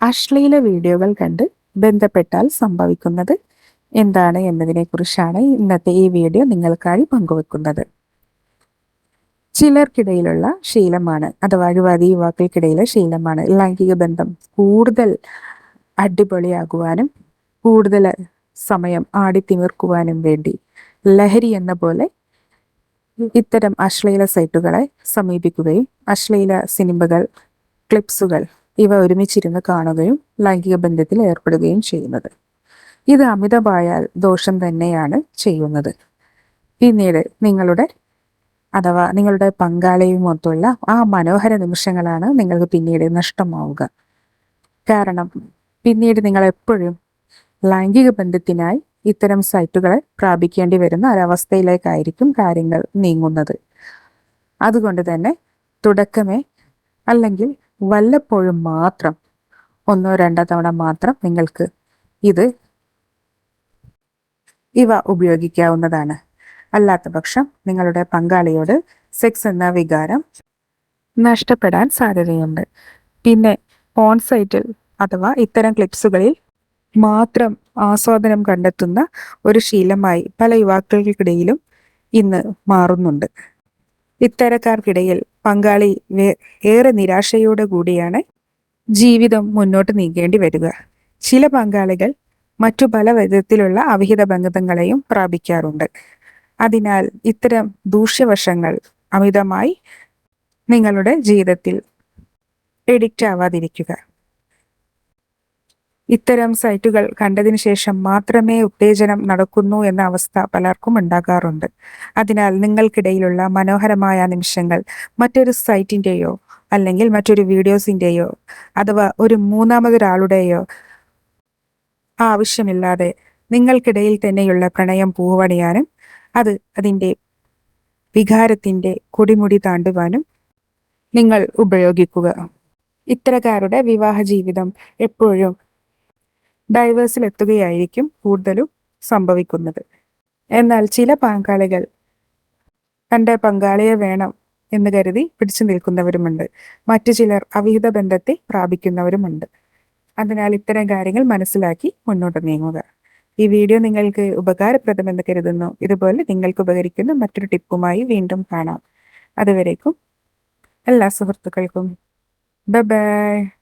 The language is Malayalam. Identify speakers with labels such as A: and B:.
A: അശ്ലീല വീഡിയോകൾ കണ്ട് ബന്ധപ്പെട്ടാൽ സംഭവിക്കുന്നത് എന്താണ് എന്നതിനെക്കുറിച്ചാണ് ഇന്നത്തെ ഈ വീഡിയോ നിങ്ങൾക്കായി പങ്കുവെക്കുന്നത്. ചിലർക്കിടയിലുള്ള ശീലമാണ് അഥവാ യുവതി യുവാക്കൾക്കിടയിലെ ശീലമാണ്. ലൈംഗിക ബന്ധം കൂടുതൽ അടിപൊളിയാകുവാനും കൂടുതൽ സമയം ആടിത്തിമിർക്കുവാനും വേണ്ടി ലഹരി എന്ന പോലെ ഇത്തരം അശ്ലീല സൈറ്റുകളെ സമീപിക്കുകയും അശ്ലീല സിനിമകൾ ക്ലിപ്സുകൾ ഇവ ഒരുമിച്ചിരുന്ന് കാണുകയും ലൈംഗിക ബന്ധത്തിൽ ഏർപ്പെടുകയും ചെയ്യുന്നത്. ഇത് അമിതമായാൽ ദോഷം തന്നെയാണ് ചെയ്യുന്നത്. പിന്നീട് നിങ്ങളുടെ അഥവാ നിങ്ങളുടെ പങ്കാളിയുമൊത്തുള്ള ആ മനോഹര നിമിഷങ്ങളാണ് നിങ്ങൾക്ക് പിന്നീട് നഷ്ടമാവുക. കാരണം പിന്നീട് നിങ്ങൾ എപ്പോഴും ലൈംഗിക ബന്ധത്തിനായി ഇത്തരം സൈറ്റുകളെ പ്രാപിക്കേണ്ടി വരുന്ന ഒരവസ്ഥയിലേക്കായിരിക്കും കാര്യങ്ങൾ നീങ്ങുന്നത്. അതുകൊണ്ട് തന്നെ തുടക്കമേ അല്ലെങ്കിൽ വല്ലപ്പോഴും മാത്രം ഒന്നോ രണ്ടോ തവണ മാത്രം നിങ്ങൾക്ക് ഇത് ഇവ ഉപയോഗിക്കാവുന്നതാണ്. അല്ലാത്ത പക്ഷം നിങ്ങളുടെ പങ്കാളിയോട് സെക്സ് എന്ന വികാരം നഷ്ടപ്പെടാൻ സാധ്യതയുണ്ട്. പിന്നെ ഫോൺ സൈറ്റിൽ അഥവാ ഇത്തരം ക്ലിപ്സുകളിൽ മാത്രം ആസ്വാദനം കണ്ടെത്തുന്ന ഒരു ശീലമായി പല യുവാക്കൾക്കിടയിലും ഇന്ന് മാറുന്നുണ്ട്. ഇത്തരക്കാർക്കിടയിൽ പങ്കാളി ഏറെ നിരാശയോടെ കൂടിയാണ് ജീവിതം മുന്നോട്ട് നീങ്ങേണ്ടി വരിക. ചില പങ്കാളികൾ മറ്റു പല വിധത്തിലുള്ള അവിഹിത ബന്ധങ്ങളെയും പ്രാപിക്കാറുണ്ട്. അതിനാൽ ഇത്തരം ദൂഷ്യവശങ്ങൾ അമിതമായി നിങ്ങളുടെ ജീവിതത്തിൽ എഡിക്റ്റ് ആവാതിരിക്കുക. ഇത്തരം സൈറ്റുകൾ കണ്ടതിന് ശേഷം മാത്രമേ ഉത്തേജനം നടക്കുന്നു എന്ന അവസ്ഥ പലർക്കും ഉണ്ടാകാറുണ്ട്. അതിനാൽ നിങ്ങൾക്കിടയിലുള്ള മനോഹരമായ നിമിഷങ്ങൾ മറ്റൊരു സൈറ്റിന്റെയോ അല്ലെങ്കിൽ മറ്റൊരു വീഡിയോസിന്റെയോ അഥവാ ഒരു മൂന്നാമതൊരാളുടെയോ ആവശ്യമില്ലാതെ നിങ്ങൾക്കിടയിൽ തന്നെയുള്ള പ്രണയം പൂവണിയാനും അത് അതിന്റെ വികാരത്തിന്റെ കൊടിമുടി താണ്ടുവാനും നിങ്ങൾ ഉപയോഗിക്കുക. ഇത്തരക്കാരുടെ വിവാഹ ജീവിതം എപ്പോഴും ഡൈവേഴ്സിൽ എത്തുകയായിരിക്കും കൂടുതലും സംഭവിക്കുന്നത്. എന്നാൽ ചില പങ്കാളികൾ തന്റെ പങ്കാളിയെ വേണം എന്ന് കരുതി പിടിച്ചു നിൽക്കുന്നവരുമുണ്ട്. മറ്റു ചിലർ അവിഹിത ബന്ധത്തെ പ്രാപിക്കുന്നവരുമുണ്ട്. അതിനാൽ ഇത്തരം കാര്യങ്ങൾ മനസ്സിലാക്കി മുന്നോട്ട് നീങ്ങുക. ഈ വീഡിയോ നിങ്ങൾക്ക് ഉപകാരപ്രദമെന്ന് കരുതുന്നു. ഇതുപോലെ നിങ്ങൾക്ക് ഉപകരിക്കുന്ന മറ്റൊരു ടിപ്പുമായി വീണ്ടും കാണാം. അതുവരേക്കും എല്ലാ സുഹൃത്തുക്കൾക്കും. ബൈ.